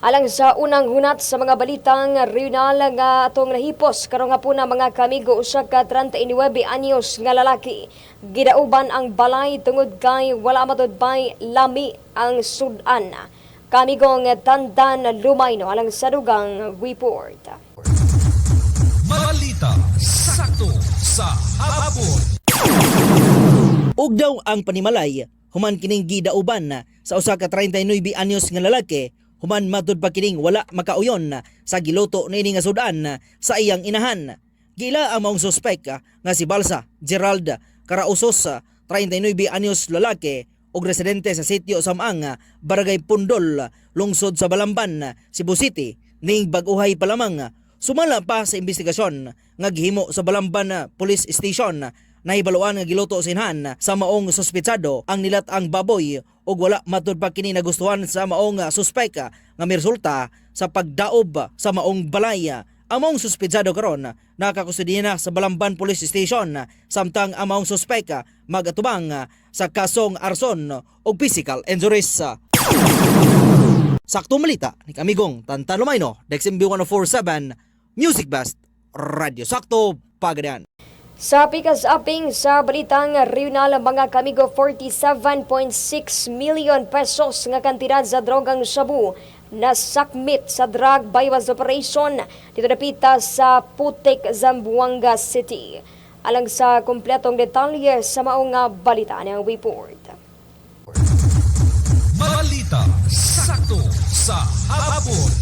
Alang sa unang hunat sa mga balitang regional nga atong nahipos karon nga po na mga kamigo usa ka 39 anyos nga lalaki gidauban ang balay tungod kay wala matudbay lami ang sudan. Kamigong tandan lumayno alang sa dugang report. Balita sakto sa hapon. Ug daw ang panimalay human kining gidauban sa usa ka 39 anyos nga lalaki human matud pa kining wala makauyon sa giloto niini nga sudan sa iyang inahan. Gila ang maong suspek nga si Balsa Gerald Karausos 39 anyos lalaki ug residente sa sitio Samang, Barangay Pundol, lungsod sa Balamban, Cebu City, ning baguhay pa lamang Sumala pa sa investigasyon nga gihimo sa Balamban Police Station nahibaluan nga giluto sinhan sa maong suspetsado ang nilat ang baboy ug wala matud pa kini nagustuhan sa maong suspek nga miresulta sa pagdaob sa maong balay. Ang maong suspetsado karon nakakustudiya na sa Balamban Police Station samtang ang maong suspek magatubang sa kasong arson ug physical injuries. Sakto malita ni kamigong Tanta Lumayno, Dexim B1047, Music Best, Radio Sakto, Pagadian. Sa pikas upping sa balitang regional mga kamigo 47.6 million pesos nga kantidad sa drogang shabu na sakmit sa drug bypass operation dito napita sa Putik, Zamboanga City. Alang sa kumpletong detalye sa maong balita ng report. Balita sakto sa hapon.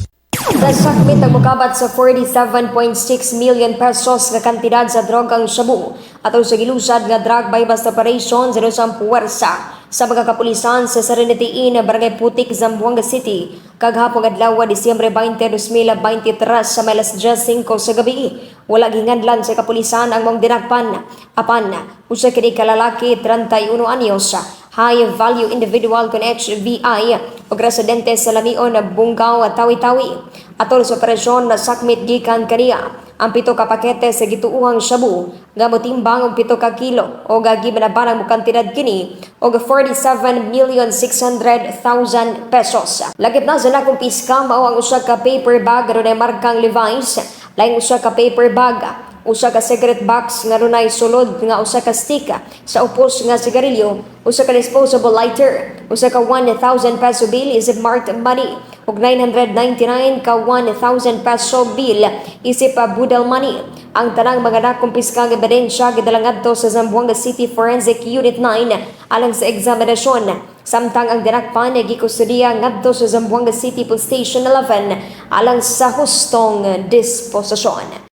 Nasakmit ang mukabat sa 47.6 million pesos nga kantidad sa drogang shabu atau sa gilusad nga drug bypass operation sa dosang puwersa sa mga kapulisan sa Serenity Inn, Barangay Putik, Zamboanga City kaghapon adlaw Disyembre 20, 2023 sa melas 10.05 sa gabi. Wala gingadlan sa kapulisan ang mong dinakpan. Apan, usa kini kalalaki 31 anyos high value individual con HVI o residente sa Lamion na Bungaw at Tawi-Tawi. Atol sa operasyon na sakmit gikan kaniya. Ang pito ka pakete sa gituuhang shabu. Nga motimbang og pito ka kilo. O gagi banabanang mo kantidad kini og 47 million 600,000 pesos. Lagip na sa nakong piska mao ang usa ka paper bag ron markang Levi's. Laing usa ka paper bag usa ka cigarette box nga runay sulod nga usa ka stick sa upos nga sigarilyo, usa ka disposable lighter, usa ka 1,000 peso bill isip marked money, ug 999 ka 1,000 peso bill isip pa budal money. Ang tanang mga nakumpiskang ebidensya gidala ngadto sa Zamboanga City Forensic Unit 9 alang sa eksaminasyon. Samtang ang dinakpan ay gikustudiya ngadto sa Zamboanga City Police Station 11 alang sa hustong disposisyon.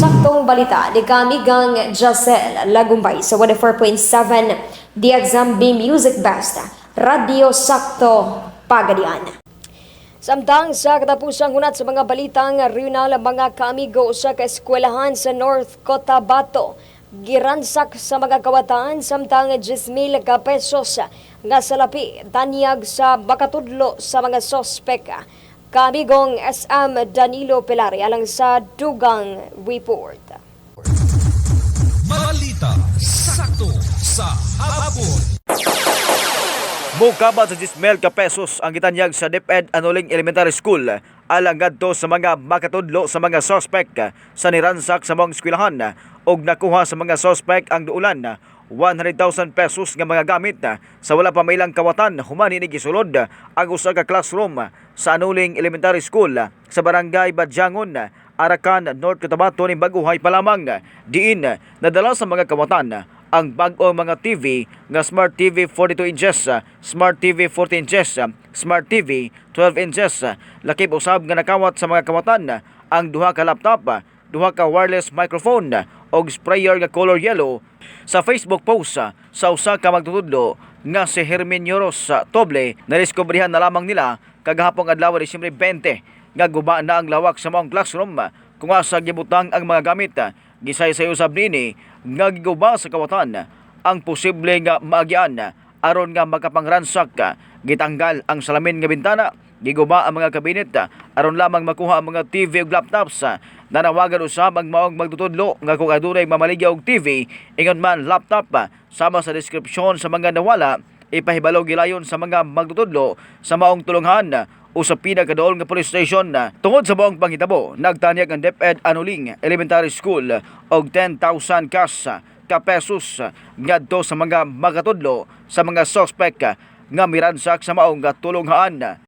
Saktong balita ni Kamigang Jacel Lagumbay sa 104.7 The Exambi Music Best Radio Sakto Pagadian. Samtang sa katapusang hunat sa mga balitang regional mga kaamigo sa kaeskwelahan sa North Cotabato giransak sa mga kawatan samtang 10,000 ka pesos nga salapi tanyag sa makatudlo sa mga sospek Kamigong SM Danilo Pelari alang sa Dugang Report. Balita sakto sa hapon. Mukabat sa 10,000 ka pesos ang gitanyag sa DepEd Anuling Elementary School alang ngadto sa mga makatudlo sa mga sospek sa niransak sa mga eskwelahan og nakuha sa mga sospek ang duulan 100,000 pesos nga mga gamit sa wala pa mailang kawatan human ini gisulod ang usa ka classroom sa Anuling Elementary School sa Barangay Badyangon Arakan, North Cotabato ni Baguhay pa lamang diin nadala sa mga kawatan ang bag-ong mga TV nga Smart TV 42 inches, Smart TV 14 inches, Smart TV 12 inches. Lakip usab nga nakawat sa mga kawatan ang duha ka laptop, duha ka wireless microphone og sprayer nga color yellow sa Facebook post sa usa ka magtutudlo nga si Hermin Yoros Toble na diskubrihan na lamang nila kagahapong adlaw Disyembre 20 nga guba na ang lawak sa maong classroom kung asa gibutang ang mga gamit. Gisay sa usab nini nga giguba sa kawatan ang posible nga maagian aron nga makapangransak gitanggal ang salamin nga bintana giguba ang mga kabinet aron lamang makuha ang mga TV ug laptops nanawagan usab ang maong magtutudlo nga kung adunay mamaligya og TV ingon man laptop sama sa deskripsyon sa mga nawala ipahibalo gilayon sa mga magtutudlo sa maong tulunghan o sa pinakadool nga police station na tungod sa buong panghitabo nagtanyag ang DepEd Anuling Elementary School og 10,000 cash ka pesos ngadto sa mga makatudlo sa mga suspect nga miransak sa maong tulonghaan